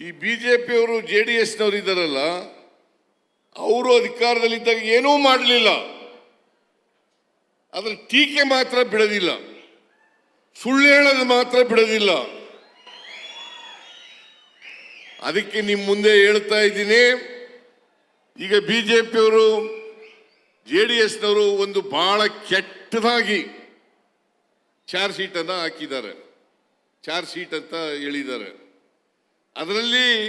ಈ B J ಪಿಯವರು J D ಎಸ್ನವರು ಇದ್ದಾರಲ್ಲ, ಅವರು ಅಧಿಕಾರದಲ್ಲಿದ್ದಾಗ ಏನೂ ಮಾಡಲಿಲ್ಲ. ಅದರ ಟೀಕೆ ಮಾತ್ರ ಬಿಡೋದಿಲ್ಲ. ಸುಳ್ಳು ಹೇಳೋದು ಮಾತ್ರ ಬಿಡೋದಿಲ್ಲ. ಅದಕ್ಕೆ ನಿಮ್ಮ ಮುಂದೆ ಹೇಳ್ತಾ ಇದ್ದೀನಿ, ಈಗ ಬಿ ಜೆ ಪಿಯವರು ಜೆ ಡಿ ಎಸ್ನವರು ಒಂದು ಬಹಳ ಕೆಟ್ಟದಾಗಿ ಚಾರ್ಜ್ ಶೀಟನ್ನು ಹಾಕಿದ್ದಾರೆ. ಚಾರ್ಜ್ ಶೀಟ್ ಅಂತ ಹೇಳಿದ್ದಾರೆ. ಅದರಲ್ಲಿ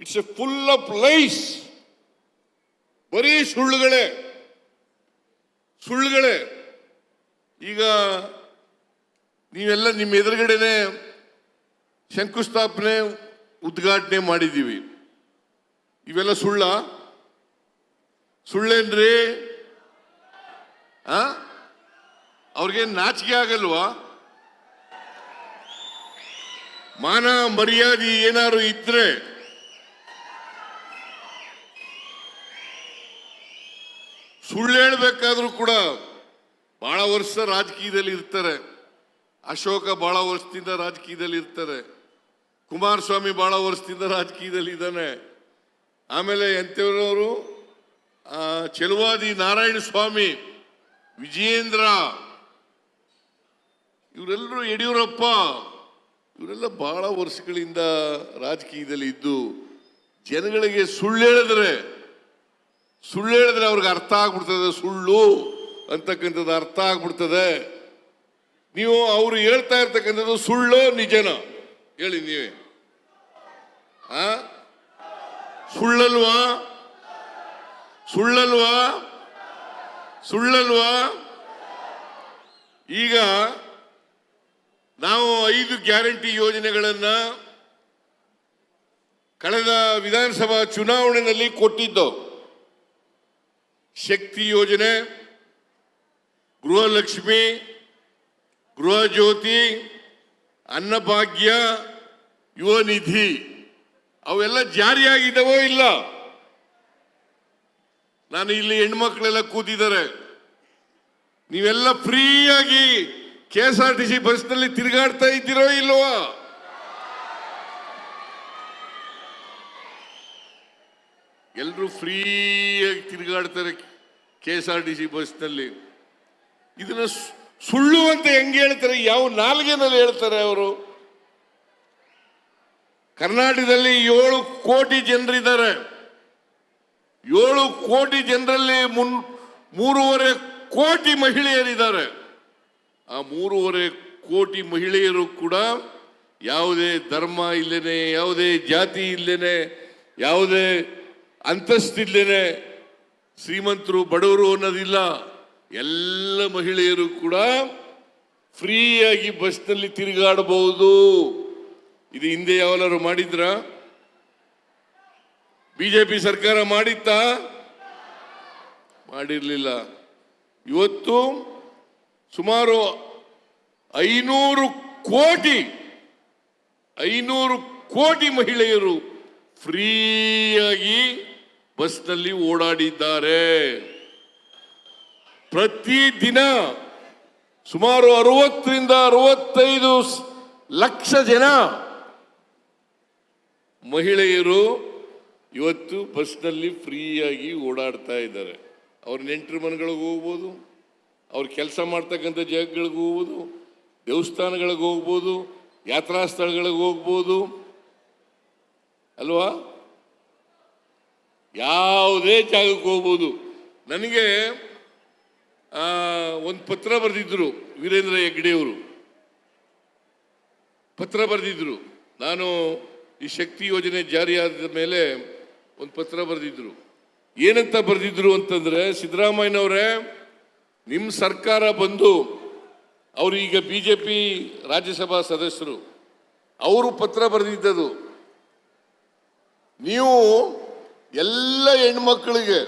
it's a full of lies ಬರೀ ಸುಳ್ಳುಗಳೇ. ಸುಳ್ಳುಗಳೇ. ಈಗ ನೀವೆಲ್ಲ ನಿಮ್ಮ ಎದುರುಗಡೆನೆ ಶಂಕುಸ್ಥಾಪನೆ, ಉದ್ಘಾಟನೆ ಮಾಡಿದ್ದೀವಿ. ಇವೆಲ್ಲ ಸುಳ್ಳ? ಸುಳ್ಳೇನ್ರಿ? ಅವ್ರಿಗೆ ನಾಚಿಕೆ ಆಗಲ್ವಾ? ಮಾನ ಮರ್ಯಾದೆ ಏನಾದ್ರು ಇದ್ರೆ ಸುಳ್ಳು ಹೇಳ್ಬೇಕಾದ್ರೂ ಕೂಡ ಬಹಳ ವರ್ಷ ರಾಜಕೀಯದಲ್ಲಿ ಇರ್ತಾರೆ. ಅಶೋಕ ಬಹಳ ವರ್ಷದಿಂದ ರಾಜಕೀಯದಲ್ಲಿ ಇರ್ತಾರೆ. ಕುಮಾರಸ್ವಾಮಿ ಬಹಳ ವರ್ಷದಿಂದ ರಾಜಕೀಯದಲ್ಲಿ ಇದ್ದಾನೆ. ಆಮೇಲೆ ಎಂಥವ್ರವರು? ಚೆಲುವಾದಿ ನಾರಾಯಣ ಸ್ವಾಮಿ, ವಿಜಯೇಂದ್ರ, ಇವರೆಲ್ಲರೂ ಯಡಿಯೂರಪ್ಪ ಇವರೆಲ್ಲ ಬಹಳ ವರ್ಷಗಳಿಂದ ರಾಜಕೀಯದಲ್ಲಿ ಇದ್ದು ಜನಗಳಿಗೆ ಸುಳ್ಳು ಹೇಳಿದ್ರೆ ಸುಳ್ಳು ಹೇಳಿದ್ರೆ ಅವ್ರಿಗೆ ಅರ್ಥ ಆಗ್ಬಿಡ್ತದೆ, ಸುಳ್ಳು ಅಂತಕ್ಕಂಥದ್ದು ಅರ್ಥ ಆಗ್ಬಿಡ್ತದೆ. ನೀವು ಅವರು ಹೇಳ್ತಾ ಇರ್ತಕ್ಕಂಥದ್ದು ಸುಳ್ಳು ನಿಜನ? ಹೇಳಿ ನೀವೇ. ಆ? ಸುಳ್ಳಲ್ವಾ? ಸುಳ್ಳಲ್ವಾ? ಸುಳ್ಳಲ್ವಾ? ಈಗ ಗ್ಯಾರಂಟಿ ಯೋಜನೆಗಳನ್ನ ಕಳೆದ ವಿಧಾನಸಭಾ ಚುನಾವಣೆಯಲ್ಲಿ ಕೊಟ್ಟಿದ್ದು. ಶಕ್ತಿ ಯೋಜನೆ, ಗೃಹಲಕ್ಷ್ಮಿ ಗೃಹ ಜ್ಯೋತಿ ಅನ್ನಭಾಗ್ಯ ಯುವ ನಿಧಿ ಅವೆಲ್ಲ ಜಾರಿಯಾಗಿದ್ದಾವೋ ಇಲ್ಲ? ನಾನು ಇಲ್ಲಿ ಹೆಣ್ಮಕ್ಳೆಲ್ಲ ಕೂತಿದ್ದಾರೆ. ನೀವೆಲ್ಲ ಫ್ರೀಯಾಗಿ K S R T C ಬಸ್ನಲ್ಲಿ ತಿರುಗಾಡ್ತಾ ಇದ್ದೀರೋ ಇಲ್ವಾ? ಎಲ್ಲರೂ ಫ್ರೀಯಾಗಿ ತಿರುಗಾಡ್ತಾರೆ K S R T C ಬಸ್ನಲ್ಲಿ ಇದನ್ನ ಸುಳ್ಳು ಅಂತ ಹೆಂಗೆ ಹೇಳ್ತಾರೆ? ಯಾವ ನಾಲ್ಗೆನಲ್ಲಿ ಹೇಳ್ತಾರೆ ಅವರು? ಕರ್ನಾಟಕದಲ್ಲಿ ಏಳು ಕೋಟಿ ಜನರಿದ್ದಾರೆ. ಏಳು ಕೋಟಿ ಜನರಲ್ಲಿ ಮುನ್, ಮೂರುವರೆ ಕೋಟಿ ಮಹಿಳೆಯರಿದ್ದಾರೆ. ಆ ಮೂರುವರೆ ಕೋಟಿ ಮಹಿಳೆಯರು ಕೂಡ ಯಾವುದೇ ಧರ್ಮ ಇಲ್ಲೇನೆ, ಯಾವುದೇ ಜಾತಿ ಇಲ್ಲೇನೆ, ಯಾವುದೇ ಅಂತಸ್ತಿಲ್ಲೇನೆ ಶ್ರೀಮಂತರು ಬಡವರು ಅನ್ನೋದಿಲ್ಲ. ಎಲ್ಲ ಮಹಿಳೆಯರು ಕೂಡ ಫ್ರೀಯಾಗಿ ಬಸ್ನಲ್ಲಿ ತಿರುಗಾಡಬಹುದು. ಇದು ಹಿಂದೆ ಯಾವನಾರು ಮಾಡಿದ್ರ? ಬಿಜೆಪಿ ಸರ್ಕಾರ ಮಾಡಿತ್ತಾ? ಮಾಡಿರಲಿಲ್ಲ. ಇವತ್ತು ಸುಮಾರು ಐನೂರು ಕೋಟಿ ಐನೂರು ಕೋಟಿ ಮಹಿಳೆಯರು ಫ್ರೀಯಾಗಿ ಬಸ್ನಲ್ಲಿ ಓಡಾಡಿದ್ದಾರೆ. ಪ್ರತಿದಿನ ಸುಮಾರು ಅರವತ್ತರಿಂದ ಅರವತ್ತೈದು ಲಕ್ಷ ಜನ ಮಹಿಳೆಯರು ಇವತ್ತು ಬಸ್ನಲ್ಲಿ ಫ್ರೀಯಾಗಿ ಓಡಾಡ್ತಾ ಇದ್ದಾರೆ. ಅವ್ರ ನೆಂಟರು ಮನೆಗಳಿಗೆ ಹೋಗ್ಬೋದು ಅವ್ರು ಕೆಲಸ ಮಾಡ್ತಕ್ಕಂಥ ಜಾಗಗಳಿಗೆ ಹೋಗ್ಬೋದು, ದೇವಸ್ಥಾನಗಳಿಗೆ ಹೋಗ್ಬೋದು, ಯಾತ್ರಾ ಸ್ಥಳಗಳಿಗೆ ಹೋಗ್ಬೋದು. ಅಲ್ವಾ? ಯಾವುದೇ ಜಾಗಕ್ಕೆ ಹೋಗ್ಬೋದು. ನನಗೆ ಒಂದು ಪತ್ರ ಬರೆದಿದ್ರು ವೀರೇಂದ್ರ ಹೆಗ್ಡೆಯವರು ಪತ್ರ ಬರೆದಿದ್ರು. ನಾನು ಈ ಶಕ್ತಿ ಯೋಜನೆ ಜಾರಿಯಾದ ಮೇಲೆ ಒಂದು ಪತ್ರ ಬರೆದಿದ್ರು. ಏನಂತ ಬರೆದಿದ್ರು ಅಂತಂದ್ರೆ ಸಿದ್ದರಾಮಯ್ಯನವರೇ ನಿಮ್ಮ ಸರ್ಕಾರ ಬಂದು ಅವರು ಈಗ ಬಿ ಜೆ ಪಿ ರಾಜ್ಯಸಭಾ ಸದಸ್ಯರು, ಅವರು ಪತ್ರ ಬರೆದಿದ್ದದು. ನೀವು ಎಲ್ಲ ಹೆಣ್ಮಕ್ಳಿಗೆ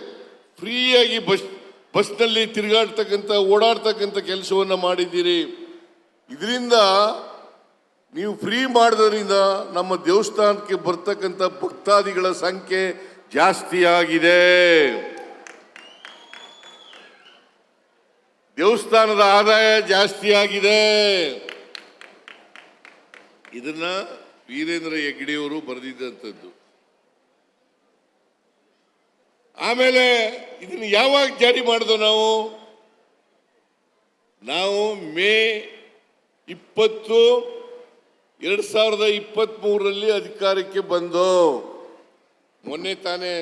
ಫ್ರೀಯಾಗಿ ಬಸ್, ಬಸ್ನಲ್ಲಿ ತಿರುಗಾಡ್ತಕ್ಕಂಥ, ಓಡಾಡ್ತಕ್ಕಂಥ ಕೆಲಸವನ್ನು ಮಾಡಿದ್ದೀರಿ. ಇದರಿಂದ ನೀವು ಫ್ರೀ ಮಾಡೋದ್ರಿಂದ ನಮ್ಮ ದೇವಸ್ಥಾನಕ್ಕೆ ಬರ್ತಕ್ಕಂಥ ಭಕ್ತಾದಿಗಳ ಸಂಖ್ಯೆ ಜಾಸ್ತಿ ದೇವಸ್ಥಾನದ ಆದಾಯ ಜಾಸ್ತಿ ಆಗಿದೆ. ಇದನ್ನ ವೀರೇಂದ್ರ ಹೆಗ್ಗಡೆಯವರು ಬರೆದಿದ್ದಂಥದ್ದು ಆಮೇಲೆ ಇದನ್ನು ಯಾವಾಗ ಜಾರಿ ಮಾಡಿದ್ವು ನಾವು? ನಾವು ಮೇ ಇಪ್ಪತ್ತು, ಎರಡು ಸಾವಿರದ ಇಪ್ಪತ್ತ್ಮೂರರಲ್ಲಿ ಅಧಿಕಾರಕ್ಕೆ ಬಂದು ಮೊನ್ನೆ ತಾನೇ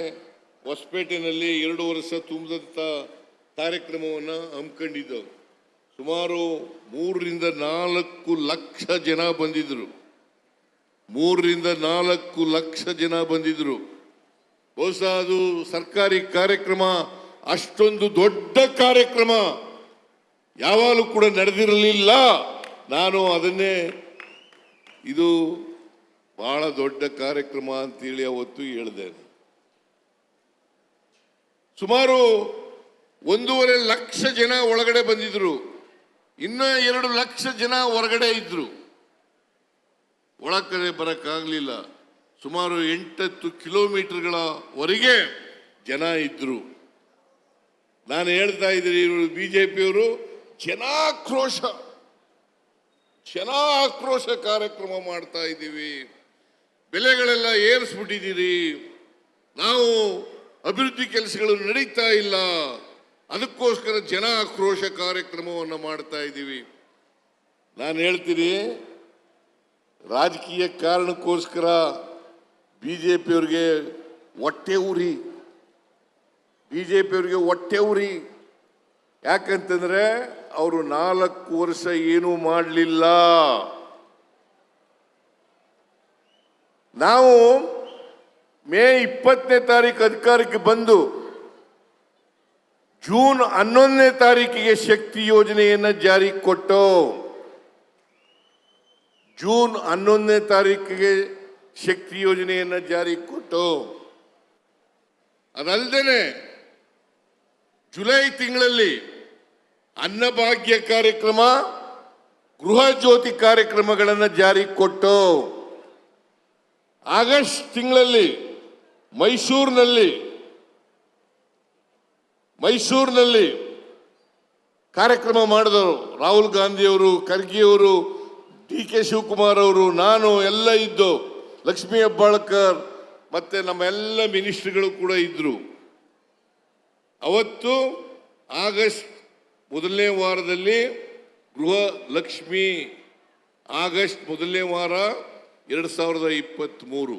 ಹೊಸಪೇಟೆನಲ್ಲಿ ಎರಡು ವರ್ಷ ತುಂಬಿದಂಥ ಕಾರ್ಯಕ್ರಮವನ್ನು ಹಮ್ಮಿಕೊಂಡಿದ್ದವು ಸುಮಾರು ಮೂರರಿಂದ ನಾಲ್ಕು ಲಕ್ಷ ಜನ ಬಂದಿದ್ದರು ಮೂರರಿಂದ ನಾಲ್ಕು ಲಕ್ಷ ಜನ ಬಂದಿದ್ದರು ಬಹುಶಃ ಅದು ಸರ್ಕಾರಿ ಕಾರ್ಯಕ್ರಮ, ಅಷ್ಟೊಂದು ದೊಡ್ಡ ಕಾರ್ಯಕ್ರಮ ಯಾವಾಗಲೂ ಕೂಡ ನಡೆದಿರಲಿಲ್ಲ. ನಾನು ಅದನ್ನೇ, ಇದು ಬಹಳ ದೊಡ್ಡ ಕಾರ್ಯಕ್ರಮ ಅಂತೇಳಿ ಅವತ್ತು ಹೇಳಿದೆ. ಸುಮಾರು ಒಂದೂವರೆ ಲಕ್ಷ ಜನ ಒಳಗಡೆ ಬಂದಿದ್ರು. ಇನ್ನ ಎರಡು ಲಕ್ಷ ಜನ ಹೊರಗಡೆ ಇದ್ರು. ಒಳಗಡೆ ಬರೋಕ್ಕಾಗಲಿಲ್ಲ. ಸುಮಾರು ಎಂಟತ್ತು ಕಿಲೋಮೀಟರ್ಗಳವರೆಗೆ ಜನ ಇದ್ರು. ನಾನು ಹೇಳ್ತಾ ಇದ್ದೀನಿ, ಇವರು ಬಿ ಜೆ ಪಿಯವರು ಜನಾಕ್ರೋಶ ಜನಾಕ್ರೋಶ ಕಾರ್ಯಕ್ರಮ ಮಾಡ್ತಾ ಇದ್ದೀವಿ. ಬೆಲೆಗಳೆಲ್ಲ ಏರಿಸ್ಬಿಟ್ಟಿದ್ದೀರಿ. ನಾವು ಅಭಿವೃದ್ಧಿ ಕೆಲಸಗಳು ನಡೀತಾ ಇಲ್ಲ. ಅದಕ್ಕೋಸ್ಕರ ಜನ ಆಕ್ರೋಶ ಕಾರ್ಯಕ್ರಮವನ್ನು ಮಾಡ್ತಾ ಇದ್ದೀವಿ. ನಾನು ಹೇಳ್ತೀನಿ, ರಾಜಕೀಯ ಕಾರಣಕ್ಕೋಸ್ಕರ ಬಿ ಜೆ ಪಿಯವ್ರಿಗೆ ಹೊಟ್ಟೆ ಉರಿ. ಬಿಜೆಪಿಯವ್ರಿಗೆ ಹೊಟ್ಟೆ ಉರಿ. ಯಾಕಂತಂದರೆ ಅವರು ನಾಲ್ಕು ವರ್ಷ ಏನೂ ಮಾಡಲಿಲ್ಲ. ನಾವು ಮೇ ಇಪ್ಪತ್ತನೇ ತಾರೀಕು ಅಧಿಕಾರಕ್ಕೆ ಬಂದು ಜೂನ್ ಹನ್ನೊಂದನೇ ತಾರೀಕಿಗೆ ಶಕ್ತಿ ಯೋಜನೆಯನ್ನು ಜಾರಿ ಕೊಟ್ಟು ಜೂನ್ ಹನ್ನೊಂದನೇ ತಾರೀಕಿಗೆ ಶಕ್ತಿ ಯೋಜನೆಯನ್ನು ಜಾರಿ ಕೊಟ್ಟು ಅದಲ್ಲದೆ ಜುಲೈ ತಿಂಗಳಲ್ಲಿ ಅನ್ನಭಾಗ್ಯ ಕಾರ್ಯಕ್ರಮ, ಗೃಹ ಜ್ಯೋತಿ ಕಾರ್ಯಕ್ರಮಗಳನ್ನು ಜಾರಿ ಕೊಟ್ಟು, ಆಗಸ್ಟ್ ತಿಂಗಳಲ್ಲಿ ಮೈಸೂರಿನಲ್ಲಿ ಮೈಸೂರಿನಲ್ಲಿ ಕಾರ್ಯಕ್ರಮ ಮಾಡಿದವರು ರಾಹುಲ್ ಗಾಂಧಿಯವರು, ಖರ್ಗೆಯವರು, ಡಿ ಕೆ ಶಿವಕುಮಾರ್ ಅವರು, ನಾನು ಎಲ್ಲ ಇದ್ದು, ಲಕ್ಷ್ಮೀ ಹೆಬ್ಬಾಳ್ಕರ್ ಮತ್ತು ನಮ್ಮ ಎಲ್ಲ ಮಿನಿಸ್ಟ್ರಿಗಳು ಕೂಡ ಇದ್ದರು ಅವತ್ತು ಆಗಸ್ಟ್ ಮೊದಲನೇ ವಾರದಲ್ಲಿ ಗೃಹ ಲಕ್ಷ್ಮಿ ಆಗಸ್ಟ್ ಮೊದಲನೇ ವಾರ ಎರಡು ಸಾವಿರದ ಇಪ್ಪತ್ತ್ಮೂರು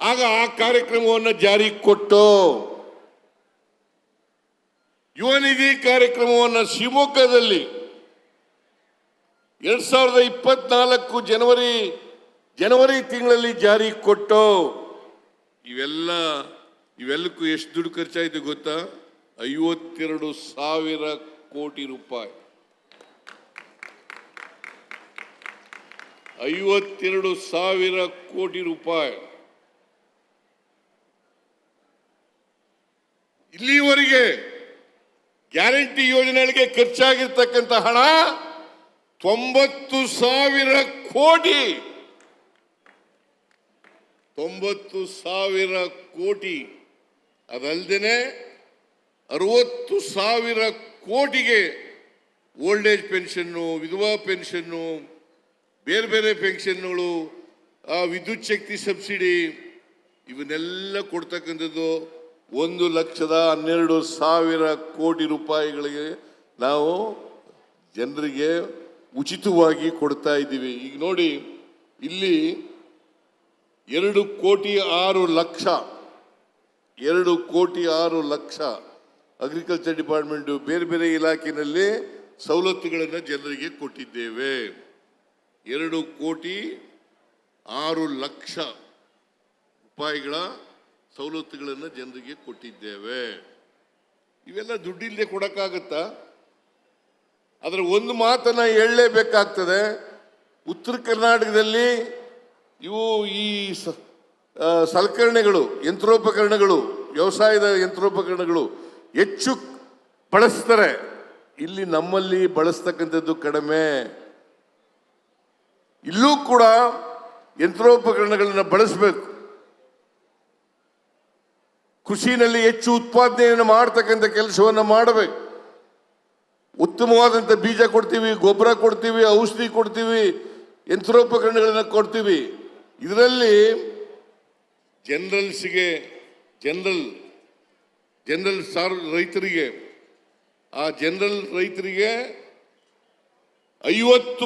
ಆಗ ಆ ಕಾರ್ಯಕ್ರಮವನ್ನು ಜಾರಿಗೆ ಕೊಟ್ಟು ಯುವ ನಿಧಿ ಕಾರ್ಯಕ್ರಮವನ್ನು ಶಿವಮೊಗ್ಗದಲ್ಲಿ ಎರಡ್ ಸಾವಿರದ ಇಪ್ಪತ್ನಾಲ್ಕು ಜನವರಿ ಜನವರಿ ತಿಂಗಳಲ್ಲಿ ಜಾರಿ ಕೊಟ್ಟು ಇವೆಲ್ಲ, ಇವೆಲ್ಲಕ್ಕೂ ಎಷ್ಟು ದುಡ್ಡು ಖರ್ಚಾಯಿತು ಗೊತ್ತಾ? ಐವತ್ತೆರಡು ಸಾವಿರ ಕೋಟಿ ರೂಪಾಯಿ. ಐವತ್ತೆರಡು ಸಾವಿರ ಕೋಟಿ ರೂಪಾಯಿ. ಇಲ್ಲಿವರೆಗೆ ಗ್ಯಾರಂಟಿ ಯೋಜನೆಗಳಿಗೆ ಖರ್ಚಾಗಿರ್ತಕ್ಕಂಥ ಹಣ ತೊಂಬತ್ತು ಸಾವಿರ ಕೋಟಿ. ತೊಂಬತ್ತು ಸಾವಿರ ಕೋಟಿ. ಅದಲ್ಲದೆ ಅರವತ್ತು ಸಾವಿರ ಕೋಟಿಗೆ ಓಲ್ಡ್ ಏಜ್ ಪೆನ್ಷನ್ನು, ವಿಧವಾ ಪೆನ್ಷನ್ನು, ಬೇರೆ ಬೇರೆ ಪೆನ್ಷನ್ಗಳು ವಿದ್ಯುತ್ ಶಕ್ತಿ ಸಬ್ಸಿಡಿ, ಇವನ್ನೆಲ್ಲ ಕೊಡ್ತಕ್ಕಂಥದ್ದು ಒಂದು ಲಕ್ಷದ ಹನ್ನೆರಡು ಸಾವಿರ ಕೋಟಿ ರೂಪಾಯಿಗಳಿಗೆ ನಾವು ಜನರಿಗೆ ಉಚಿತವಾಗಿ ಕೊಡ್ತಾ ಇದ್ದೀವಿ. ಈಗ ನೋಡಿ, ಇಲ್ಲಿ ಎರಡು ಕೋಟಿ ಆರು ಲಕ್ಷ, ಎರಡು ಕೋಟಿ ಆರು ಲಕ್ಷ ಅಗ್ರಿಕಲ್ಚರ್ ಡಿಪಾರ್ಟ್ಮೆಂಟ್ ಬೇರೆ ಬೇರೆ ಇಲಾಖೆಯಲ್ಲಿ ಸವಲತ್ತುಗಳನ್ನು ಜನರಿಗೆ ಕೊಟ್ಟಿದ್ದೇವೆ. ಎರಡು ಕೋಟಿ ಆರು ಲಕ್ಷ ರೂಪಾಯಿಗಳ ಸವಲತ್ತುಗಳನ್ನು ಜನರಿಗೆ ಕೊಟ್ಟಿದ್ದೇವೆ. ಇವೆಲ್ಲ ದುಡ್ಡಿಲ್ಲದೆ ಕೊಡೋಕ್ಕಾಗತ್ತಾ? ಅದರ ಒಂದು ಮಾತನ್ನ ಹೇಳಲೇಬೇಕಾಗ್ತದೆ. ಉತ್ತರ ಕರ್ನಾಟಕದಲ್ಲಿ ಇವು ಈ ಸಲಕರಣೆಗಳು, ಯಂತ್ರೋಪಕರಣಗಳು, ವ್ಯವಸಾಯದ ಯಂತ್ರೋಪಕರಣಗಳು ಹೆಚ್ಚು ಬಳಸ್ತಾರೆ. ಇಲ್ಲಿ ನಮ್ಮಲ್ಲಿ ಬಳಸ್ತಕ್ಕಂಥದ್ದು ಕಡಿಮೆ. ಇಲ್ಲೂ ಕೂಡ ಯಂತ್ರೋಪಕರಣಗಳನ್ನು ಬಳಸಬೇಕು. ಕೃಷಿನಲ್ಲಿ ಹೆಚ್ಚು ಉತ್ಪಾದನೆಯನ್ನು ಮಾಡ್ತಕ್ಕಂಥ ಕೆಲಸವನ್ನು ಮಾಡಬೇಕು. ಉತ್ತಮವಾದಂಥ ಬೀಜ ಕೊಡ್ತೀವಿ, ಗೊಬ್ಬರ ಕೊಡ್ತೀವಿ, ಔಷಧಿ ಕೊಡ್ತೀವಿ, ಯಂತ್ರೋಪಕರಣಗಳನ್ನು ಕೊಡ್ತೀವಿ. ಇದರಲ್ಲಿ ಜನರಲ್ಸ್ಗೆ, ಜನರಲ್ ಜನರಲ್ ಸಾರ್ ರೈತರಿಗೆ, ಆ ಜನರಲ್ ರೈತರಿಗೆ ಐವತ್ತು